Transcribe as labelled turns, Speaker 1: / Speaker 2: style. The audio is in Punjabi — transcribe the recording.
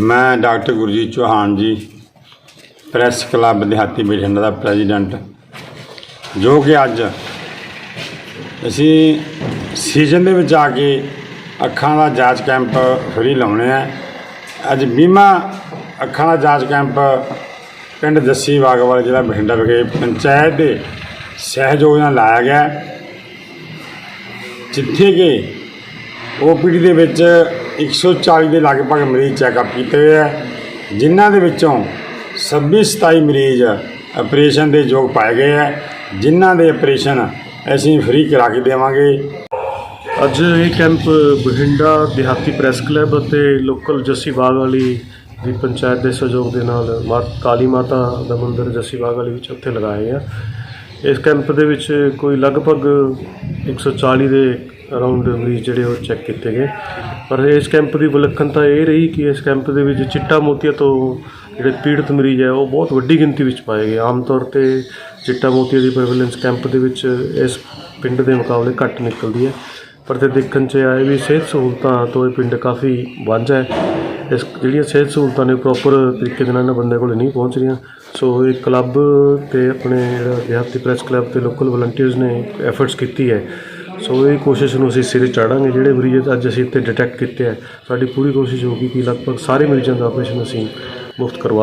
Speaker 1: ਮੈਂ ਡਾਕਟਰ ਗੁਰਜੀਤ ਚੌਹਾਨ ਜੀ, ਪ੍ਰੈਸ ਕਲੱਬ ਦਿਹਾਤੀ ਬਠਿੰਡਾ ਦਾ ਪ੍ਰੈਜ਼ੀਡੈਂਟ। ਜੋ ਕਿ ਅੱਜ ਅਸੀਂ ਸੀਜ਼ਨ ਦੇ ਵਿੱਚ ਆ ਕੇ ਅੱਖਾਂ ਦਾ ਜਾਂਚ ਕੈਂਪ ਫਰੀ ਲਾਉਣੇ ਆ। ਅੱਜ ਬੀਮਾ ਅੱਖਾਂ ਦਾ ਜਾਂਚ ਕੈਂਪ ਪਿੰਡ ਜੱਸੀ ਬਾਗਵਾਲ ਜ਼ਿਲ੍ਹਾ ਬਠਿੰਡਾ ਵਿਖੇ ਪੰਚਾਇਤ ਦੇ ਸਹਿਯੋਗ ਨਾਲ ਲਾਇਆ ਗਿਆ। ਜਿੱਥੇ ਕਿ ਓਪੀਡੀ ਦੇ ਵਿੱਚ 140 ਦੇ ਲਗਭਗ ਮਰੀਜ਼ ਚੈੱਕਅਪ ਕੀਤੇ ਗਏ ਹੈ ਜਿਨ੍ਹਾਂ ਦੇ ਵਿੱਚੋਂ 26 27 ਮਰੀਜ਼ ਆਪਰੇਸ਼ਨ ਦੇ ਯੋਗ ਪਾਏ ਗਏ ਹੈ ਜਿਨ੍ਹਾਂ ਦੇ ਆਪਰੇਸ਼ਨ ਅਸੀਂ ਫ੍ਰੀ ਕਰਾ ਕੇ ਦੇਵਾਂਗੇ।
Speaker 2: ਅੱਜ ਇਹ ਕੈਂਪ ਬਠਿੰਡਾ ਦਿਹਾਤੀ ਪ੍ਰੈਸ ਕਲੱਬ ਅਤੇ ਲੋਕਲ ਜੱਸੀ ਬਾਗ ਵਾਲੀ ਦੀ ਪੰਚਾਇਤ ਦੇ ਸਹਿਯੋਗ ਦੇ ਨਾਲ ਮਾ ਕਾਲੀ ਮਾਤਾ ਦਾ ਮੰਦਿਰ ਜੱਸੀ ਬਾਗ ਵਾਲੀ ਵਿੱਚ ਉੱਥੇ ਲਗਾਏ ਆ। ਇਸ ਕੈਂਪ ਦੇ ਵਿੱਚ ਕੋਈ ਲਗਭਗ 140 ਦੇ ਅਰਾਊਂਡ ਮਰੀਜ਼ ਜਿਹੜੇ ਉਹ ਚੈੱਕ ਕੀਤੇ ਗਏ। ਪਰ ਇਸ ਕੈਂਪ ਦੀ ਵਿਲੱਖਣਤਾ ਇਹ ਰਹੀ ਕਿ ਇਸ ਕੈਂਪ ਦੇ ਵਿੱਚ ਚਿੱਟਾ ਮੋਤੀਆ ਤੋਂ ਜਿਹੜੇ ਪੀੜਤ ਮਰੀਜ਼ ਹੈ, ਉਹ ਬਹੁਤ ਵੱਡੀ ਗਿਣਤੀ ਵਿੱਚ ਪਾਏ ਗਏ। ਆਮ ਤੌਰ ਤੇ ਚਿੱਟਾ ਮੋਤੀਆ ਦੀ ਪ੍ਰੈਵਲੈਂਸ ਕੈਂਪ ਦੇ ਵਿੱਚ ਇਸ ਪਿੰਡ ਦੇ ਮੁਕਾਬਲੇ ਘੱਟ ਨਿਕਲਦੀ ਹੈ। ਪਰ ਤੇ ਦੇਖਣ 'ਚ ਆਏ ਵੀ ਸਿਹਤ ਸਹੂਲਤਾਂ ਤੋਂ ਇਹ ਪਿੰਡ ਕਾਫੀ ਵਾਂਝਾ ਹੈ। ਇਸ ਜਿਹੜੀਆਂ ਸਿਹਤ ਸਹੂਲਤਾਂ ਨੇ ਪ੍ਰੋਪਰ ਤਰੀਕੇ ਦੇ ਨਾਲ ਇਹਨਾਂ ਬੰਦੇ ਕੋਲ ਨਹੀਂ ਪਹੁੰਚ ਰਹੀਆਂ। ਸੋ ਇਹ ਕਲੱਬ ਤੇ ਆਪਣੇ ਜਿਹੜਾ ਦਿਹਾਤੀ ਪ੍ਰੈਸ ਕਲੱਬ ਤੇ ਲੋਕਲ ਵਲੰਟੀਅਰਸ ਨੇ ਐਫਰਟਸ ਕੀਤੀ ਹੈ। ਸੋ ਇਹ ਕੋਸ਼ਿਸ਼ ਨੂੰ ਅਸੀਂ ਸਿਰੇ ਚਾੜਾਂਗੇ, ਜਿਹੜੇ ਮਰੀਜ਼ ਅੱਜ ਅਸੀਂ ਇੱਥੇ ਡਿਟੈਕਟ ਕੀਤੇ ਹੈ ਸਾਡੀ ਪੂਰੀ ਕੋਸ਼ਿਸ਼ ਹੋਊਗੀ ਕਿ ਲਗਭਗ ਸਾਰੇ ਮਰੀਜ਼ਾਂ ਦਾ ਆਪਰੇਸ਼ਨ ਅਸੀਂ ਮੁਫਤ ਕਰਵਾ